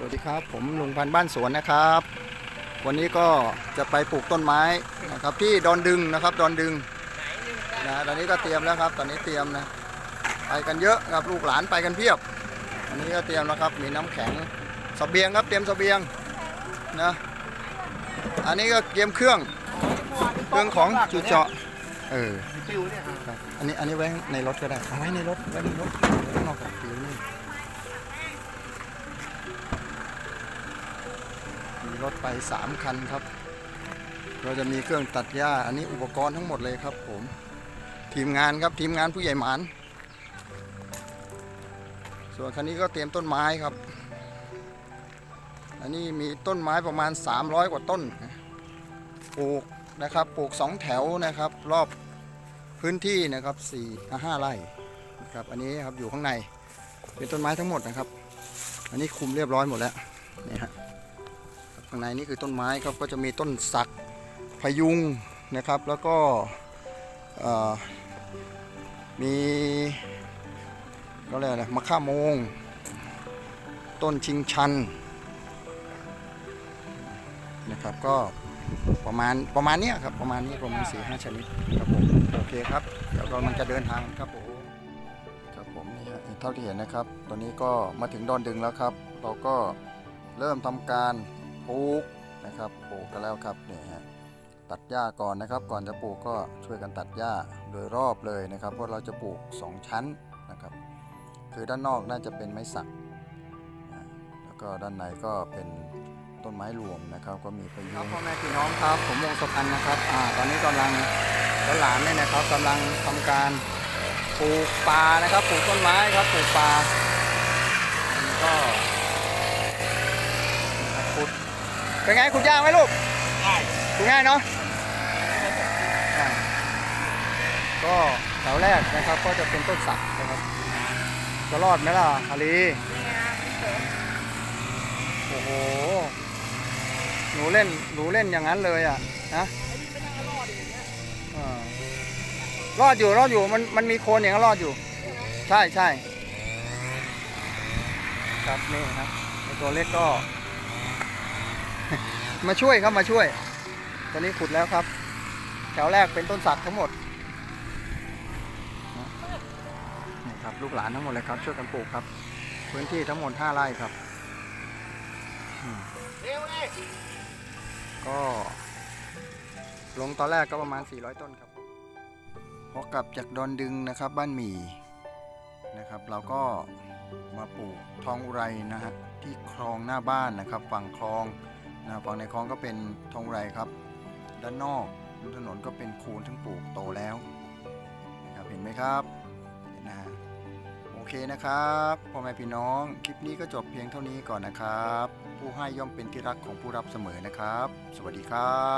สวัสดีครับ ผมลุงพันธ์บ้านสวนนะครับ วันนี้ก็จะไปปลูกต้นไม้นะครับที่ดอนดึงนะครับดอนดึงนะตอนนี้ก็เตรียมแล้วครับ ตอนนี้เตรียมนะไปกันเยอะครับลูกหลานไปกันเพียบอันนี้ก็เตรียมแล้วครับ มีน้ำแข็งเสบียงครับเตรียมเสบียงนะอันนี้ก็เตรียมเครื่องเครื่องของจุดเจาะเอออันนี้อันนี้ไว้ในรถก็ได้เอาไว้ในรถไว้ในรถไว้ข้างนอกกับฟิวนี่ รถไปสามคันครับ เราจะมีเครื่องตัดหญ้า อันนี้อุปกรณ์ทั้งหมดเลยครับผม ทีมงานครับทีมงานผู้ใหญ่หมาน ส่วนคันนี้ก็เตรียมต้นไม้ครับ อันนี้มีต้นไม้ประมาณ 300 กว่าต้น ปลูกนะครับ ปลูกสองแถวนะครับ รอบพื้นที่นะครับ4 5ไร่นะครับ อันนี้ครับอยู่ข้างในเป็นต้นไม้ทั้งหมดนะครับ อันนี้คุมเรียบร้อยหมดแล้วนี่ฮะ ข้างในนี่คือต้นไม้ครับก็จะมีต้นสักพยุงนะครับ แล้วก็มีก็เรียกอะไรมะข่าโมง ต้นชิงชันนะครับก็ประมาณประมาณนี้ครับประมาณนี้ประมาณ4ี่ห้าชนิดครับผมโอเคครับเดี๋ยวเรามันจะเดินทางครับผมครับผมนี่ฮะเท่าที่เห็นนะครับตอนนี้ก็มาถึงดอนดึงแล้วครับ เราก็เริ่มทำการ ปลูกนะครับปลูกกันแล้วครับเนี่ยฮะตัดหญ้าก่อนนะครับ ก่อนจะปลูกก็ช่วยกันตัดหญ้าโดยรอบเลยนะครับ เพราะเราจะปลูก 2 ชั้นนะครับ คือด้านนอกน่าจะเป็นไม้สักแล้วก็ด้านในก็เป็นต้นไม้รวมนะครับ ก็มีประโยชน์พ่อแม่พี่น้องครับผมวงสุพรรณนะครับอ่าตอนนี้กำลังหลานเนี่ยนะครับกำลังทำการปลูกป่านะครับปลูกต้นไม้ครับปลูกป่าอันนี้ก็นะครับขุด เป็นไงขุดยากไหมลูกง่ายขุดง่ายเนาะอ่าก็แถวแรกนะครับก็จะเป็นต้นสักนะครับจะรอดไหมล่ะอาลีโอ้โหหนูเล่นหนูเล่นอย่างนั้นเลยอะนะเออรอดอยู่รอดอยู่มันมันมีโคนอย่างนั้นรอดอยู่ ใช่ใช่ครับนี่ครับไอตัวเล็กก็ มาช่วยครับมาช่วย ตอนนี้ขุดแล้วครับ แถวแรกเป็นต้นสักทั้งหมดนี่ครับลูกหลานทั้งหมดเลยครับช่วยกันปลูกครับ พื้นที่ทั้งหมด5ไร่ครับก็ลงตอนแรกก็ประมาณ 400 ต้นครับพอกลับจากดอนดึงนะครับบ้านหมี่นะครับ เราก็มาปลูกทองอุไรนะฮะที่คลองหน้าบ้านนะครับ ฝั่งคลอง นะฝั่งในคลองก็เป็นทองไรครับ ด้านนอกถนนก็เป็นคูนทั้งปลูกโตแล้วนะครับเห็นไหมครับนะโอเคนะครับพ่อแม่พี่น้องคลิปนี้ก็จบเพียงเท่านี้ก่อนนะครับ ผู้ให้ย่อมเป็นที่รักของผู้รับเสมอนะครับ สวัสดีครับ